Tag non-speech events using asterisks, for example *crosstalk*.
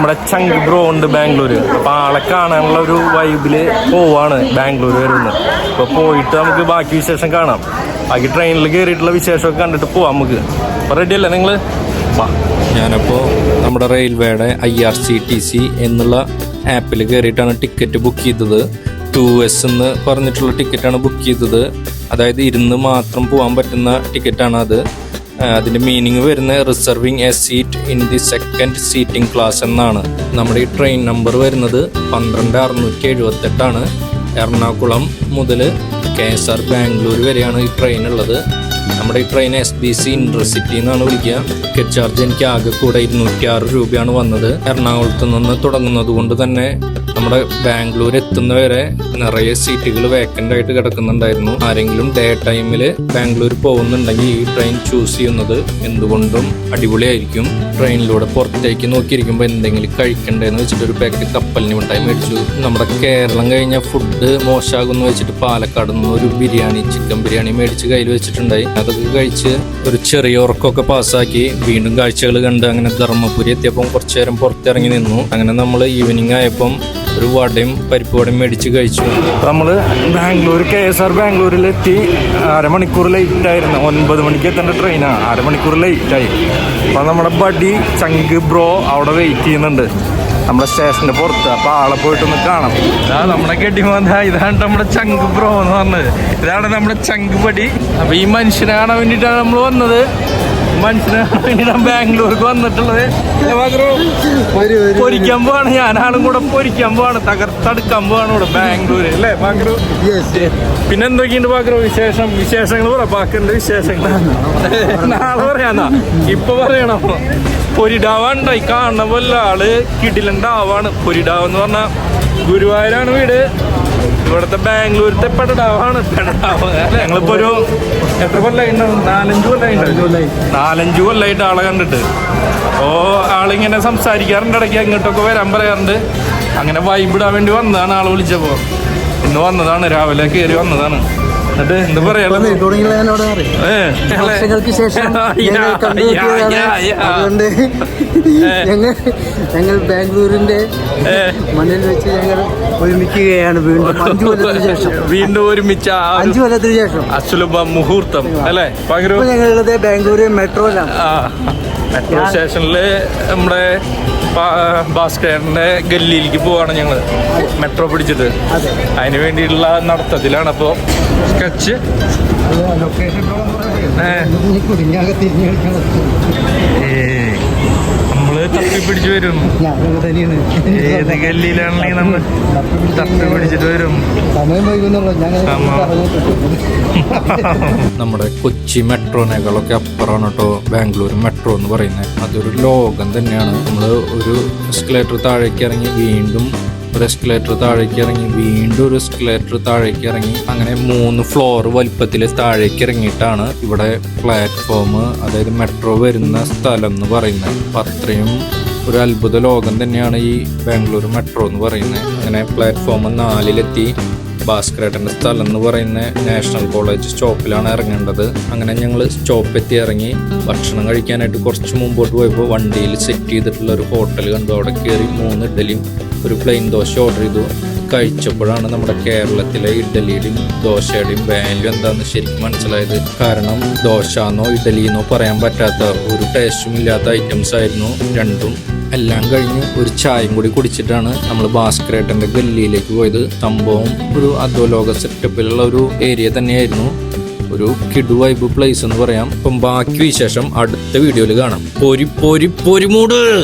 നമ്മുടെ ചങ്ക് ബ്രോ ഉണ്ട് ബാംഗ്ലൂർ അപ്പൊ ആളെ കാണാനുള്ള ഒരു വൈബിൽ പോവാണ് ബാംഗ്ലൂർ വരുന്നത്. അപ്പൊ പോയിട്ട് നമുക്ക് ബാക്കി വിശേഷം കാണാം. ബാക്കി ട്രെയിനിൽ കയറിയിട്ടുള്ള വിശേഷമൊക്കെ കണ്ടിട്ട് പോവാം നമുക്ക്. റെഡി അല്ലേ നിങ്ങൾ? ഞാനപ്പോ നമ്മുടെ റെയിൽവേയുടെ I R C T C എന്നുള്ള ആപ്പിൽ കയറിയിട്ടാണ് ടിക്കറ്റ് ബുക്ക് ചെയ്തത്. ടു എസ് എന്ന് പറഞ്ഞിട്ടുള്ള ടിക്കറ്റാണ് ബുക്ക് ചെയ്തത്. അതായത് ഇരുന്ന് മാത്രം പോകാൻ പറ്റുന്ന ടിക്കറ്റാണ് അത്. ആ, അതിന്റെ മീനിങ് വരുന്നത് reserving a seat in the second seating class എന്നാണ്. നമ്മുടെ ഈ ട്രെയിൻ നമ്പർ വരുന്നത് പന്ത്രണ്ട് അറുന്നൂറ്റി എഴുപത്തെട്ടാണ് എറണാകുളം മുതൽ കെ എസ് ആർ ബാംഗ്ലൂർ വരെയാണ് ഈ ട്രെയിൻ ഉള്ളത്. നമ്മുടെ ഈ train S B C intercity എന്നാണ് വിളിക്കുക. ടിക്കറ്റ് ചാർജ് എനിക്ക് ആകെ കൂടെ ഇരുന്നൂറ്റി ആറ് രൂപയാണ് വന്നത്. എറണാകുളത്ത് നിന്ന് തുടങ്ങുന്നത് കൊണ്ട് തന്നെ നമ്മുടെ ബാംഗ്ലൂർ എത്തുന്നവരെ നിറയെ സീറ്റുകൾ വേക്കന്റ് ആയിട്ട് കിടക്കുന്നുണ്ടായിരുന്നു. ആരെങ്കിലും ഡേ ടൈമിൽ ബാംഗ്ലൂർ പോകുന്നുണ്ടെങ്കിൽ ഈ ട്രെയിൻ ചൂസ് ചെയ്യുന്നത് എന്തുകൊണ്ടും അടിപൊളിയായിരിക്കും. ട്രെയിനിലൂടെ പുറത്തേക്ക് നോക്കിയിരിക്കുമ്പോൾ എന്തെങ്കിലും കഴിക്കണ്ടേന്ന് വെച്ചിട്ട് ഒരു പാക്കറ്റ് കപ്പലിന് മിഠായി മേടിച്ചു. നമ്മുടെ കേരളം കഴിഞ്ഞ ഫുഡ് മോശമാകുമെന്ന് വെച്ചിട്ട് പാലക്കാട് നിന്ന് ഒരു ബിരിയാണി ചിക്കൻ ബിരിയാണി മേടിച്ച് കയ്യിൽ വെച്ചിട്ടുണ്ടായി. അതൊക്കെ കഴിച്ച് ഒരു ചെറിയ ഉറക്കമൊക്കെ പാസ്സാക്കി വീണ്ടും കാഴ്ചകൾ കണ്ട് അങ്ങനെ ധർമ്മപുരി എത്തിയപ്പം കുറച്ചു നേരം പുറത്തിറങ്ങി നിന്നു. അങ്ങനെ നമ്മൾ ഈവനിങ് ആയപ്പം ഒരു വടയും പരിപ്പ് വടയും മേടിച്ച് കഴിച്ചു. നമ്മൾ ബാംഗ്ലൂർ കെ എസ് ആർ ബാംഗ്ലൂരിലെത്തി. അരമണിക്കൂർ ലേറ്റ് ആയിരുന്നു. ഒൻപത് മണിക്ക് എത്തേണ്ട ട്രെയിനാണ് അരമണിക്കൂർ ലേറ്റ് ആയി. അപ്പം നമ്മുടെ ബഡി ചങ്ക് ബ്രോ അവിടെ വെയിറ്റ് ചെയ്യുന്നുണ്ട്. നമ്മുടെ സ്റ്റേഷന്റെ പുറത്ത്. അപ്പൊ ആളെ പോയിട്ട് പോയിട്ടൊന്ന് കാണാം. ഇതാ നമ്മുടെ കെട്ടിമാന്ത ഇതാണ് നമ്മുടെ ചങ്ക് ബ്രോ എന്ന് പറഞ്ഞത്. ഇതാണ് നമ്മുടെ ചങ്ക് പടി. അപ്പൊ ഈ മനുഷ്യനെ കാണാൻ വേണ്ടിട്ടാണ് നമ്മൾ വന്നത്. മനുഷ്യനെ കാണാൻ വേണ്ടിയിട്ടാണ് ബാംഗ്ലൂർക്ക് വന്നിട്ടുള്ളത്? പൊരിക്കാൻ പോവാണ്. ഞാനാളും കൂടെ പൊരിക്കാൻ പോവാണ്. തകർത്തെടുക്കാൻ പോവാണ് ഇവിടെ ബാംഗ്ലൂര്. അല്ലേ ബാംഗ്ലൂർ പിന്നെ എന്തൊക്കെയുണ്ട് ബാഗ്രൂ വിശേഷം? വിശേഷങ്ങൾ പറ. ബാക്കിന്റെ വിശേഷങ്ങൾ? *laughs* നാളെ പറയാന്നാ ഇപ്പൊ പറയണോ? പൊരിഡാവുണ്ടായി കാണുന്ന പോലെ ആൾ കിടിലൻ പൊരിടാവ് എന്ന് പറഞ്ഞ ഗുരുവായൂരാണ് വീട്. ഇവിടുത്തെ ബാംഗ്ലൂരത്തെ പെടാവാണ് ഞങ്ങളിപ്പോ ഒരു എത്ര കൊല്ലായി? നാലഞ്ചു നാലഞ്ച് കൊല്ലായി. ഉണ്ടാവും നാലഞ്ച് കൊല്ലായിട്ട് ആളെ കണ്ടിട്ട്. ഓ ആളിങ്ങനെ സംസാരിക്കാറുണ്ട്. ഇടയ്ക്ക് അങ്ങോട്ടൊക്കെ വരാൻ പറയാറുണ്ട്. അങ്ങനെ വൈബിടാൻ വേണ്ടി വന്നതാണ് ആളെ വിളിച്ചപ്പോ. ഇന്ന് വന്നതാണ്. രാവിലെ കയറി വന്നതാണ്. എന്നിട്ട് എന്ത് പറയാനുള്ളത് ശേഷം *laughs* ഞങ്ങൾ. അതുകൊണ്ട് ഞങ്ങൾ ഞങ്ങൾ ബാംഗ്ലൂരിന്റെ മണ്ണിൽ വെച്ച് ഞങ്ങൾ ഒരുമിക്കുകയാണ് വീണ്ടും. അഞ്ചു കൊല്ലത്തിന് *laughs* ശേഷം. വീണ്ടും ഒരുമിച്ച അഞ്ചു കൊല്ലത്തിന് ശേഷം. അസുലഭ മുഹൂർത്തം അല്ലേ? ഞങ്ങളുള്ളത് ബാംഗ്ലൂർ മെട്രോയിലാണ്. മെട്രോ സ്റ്റേഷനിൽ നമ്മുടെ ഭാസ്കരന്റെ ഗല്ലിയിലേക്ക് പോവാണ് ഞങ്ങൾ മെട്രോ പിടിച്ചിട്ട് അതെ. അതിന് വേണ്ടിയിട്ടുള്ള നടത്തത്തിലാണ് അപ്പോൾ സ്കെച്ച്. ഏ. തപ്പി പിടിച്ചു വരും. ഏത് ഗല്ലിയിലാണെങ്കിൽ നമ്മൾ തപ്പി പിടിച്ചിട്ട് വരും. നമ്മുടെ കൊച്ചി മെട്രോനേക്കാളൊക്കെ അപ്പുറമാണ് കേട്ടോ ബാംഗ്ലൂർ മെട്രോ എന്ന് പറയുന്നത്. അതൊരു ലോകം തന്നെയാണ്. നമ്മൾ ഒരു എസ്കലേറ്റർ താഴേക്ക് ഇറങ്ങി വീണ്ടും ഒരു എസ്കലേറ്റർ താഴേക്ക് ഇറങ്ങി വീണ്ടും ഒരു എസ്കലേറ്റർ താഴേക്ക് ഇറങ്ങി അങ്ങനെ മൂന്ന് ഫ്ലോർ വലിപ്പത്തിൽ താഴേക്ക് ഇറങ്ങിയിട്ടാണ് ഇവിടെ പ്ലാറ്റ്ഫോം അതായത് മെട്രോ വരുന്ന സ്ഥലം എന്ന് പറയുന്നത്. അപ്പം അത്രയും ഒരു അത്ഭുത ലോകം തന്നെയാണ് ഈ ബാംഗ്ലൂർ മെട്രോ എന്ന് പറയുന്നത്. അങ്ങനെ പ്ലാറ്റ്ഫോം നാലിലെത്തി. ഭാസ്കരേട്ടന്റെ സ്ഥലം എന്ന് പറയുന്ന നാഷണൽ കോളേജ് സ്റ്റോപ്പിലാണ് ഇറങ്ങേണ്ടത്. അങ്ങനെ ഞങ്ങൾ സ്റ്റോപ്പ് എത്തി ഇറങ്ങി ഭക്ഷണം കഴിക്കാനായിട്ട് കുറച്ച് മുമ്പോട്ട് പോയപ്പോൾ വണ്ടിയിൽ സെറ്റ് ചെയ്തിട്ടുള്ള ഒരു ഹോട്ടൽ കണ്ടു. അവിടെ കയറി മൂന്ന് ഇഡലിയും ഒരു പ്ലെയിൻ ദോശ ഓർഡർ ചെയ്തു. കഴിച്ചപ്പോഴാണ് നമ്മുടെ കേരളത്തിലെ ഇഡ്ഡലിയുടെയും ദോശയുടെയും വാല്യൂ എന്താണെന്ന് ശരിക്കും മനസ്സിലായത്. കാരണം ദോശ എന്നോ ഇഡ്ഡലി എന്നോ പറയാൻ പറ്റാത്ത ഒരു ടേസ്റ്റും ഇല്ലാത്ത ഐറ്റംസ് ആയിരുന്നു രണ്ടും. എല്ലാം കഴിഞ്ഞ് ഒരു ചായയും കൂടി കുടിച്ചിട്ടാണ് നമ്മൾ ഭാസ്കരേട്ടന്റെ ഗല്ലിയിലേക്ക് പോയത്. സംഭവം ഒരു അധോലോക സെറ്റപ്പിലുള്ള ഒരു ഏരിയ തന്നെയായിരുന്നു. ഒരു കിഡു വൈബ് പ്ലേസ് എന്ന് പറയാം. അപ്പം ബാക്കി വിശേഷം അടുത്ത വീഡിയോയിൽ കാണാം. പൊരി പൊരി പൊരിമൂട്!